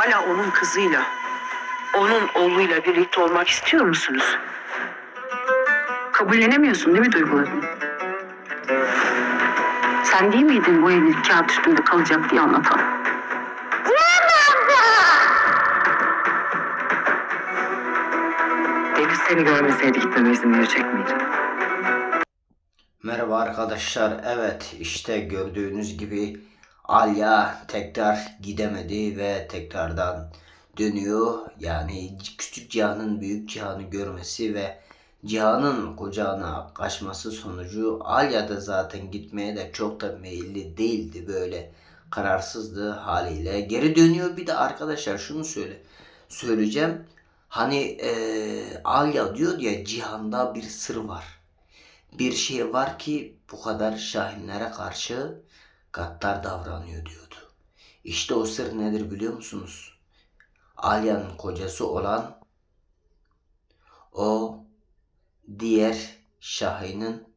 hala onun kızıyla, onun oğluyla birlikte olmak istiyor musunuz? Kabullenemiyorsun değil mi duygularını? Sen değil miydin bu evlilik kağıt üstünde kalacak diye anlatan? Deniz seni görmeseydi gitmeme izin verecek miydi? Merhaba arkadaşlar. Evet işte gördüğünüz gibi Alya tekrar gidemedi ve tekrardan dönüyor. Yani küçük Cihan'ın büyük Cihan'ı görmesi ve Cihan'ın kucağına kaçması sonucu Alya da zaten gitmeye de çok da meyilli değildi böyle kararsızdı haliyle. Geri dönüyor bir de arkadaşlar şunu söyle söyleyeceğim. Hani eee Alya diyor ya Cihan'da bir sır var bir şey var ki bu kadar şahinlere karşı gaddar davranıyor diyordu. İşte o sır nedir biliyor musunuz? Alya'nın kocası olan o diğer Şahin'in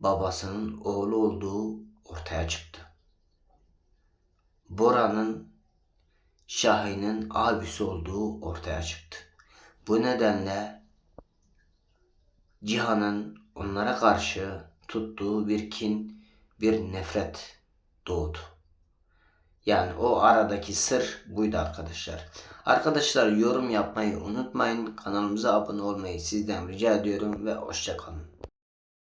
babasının oğlu olduğu ortaya çıktı. Bora'nın Şahin'in abisi olduğu ortaya çıktı. Bu nedenle Cihan'ın onlara karşı tuttuğu bir kin, bir nefret doğdu. Yani o aradaki sır buydu arkadaşlar. Arkadaşlar yorum yapmayı unutmayın. Kanalımıza abone olmayı sizden rica ediyorum ve hoşçakalın.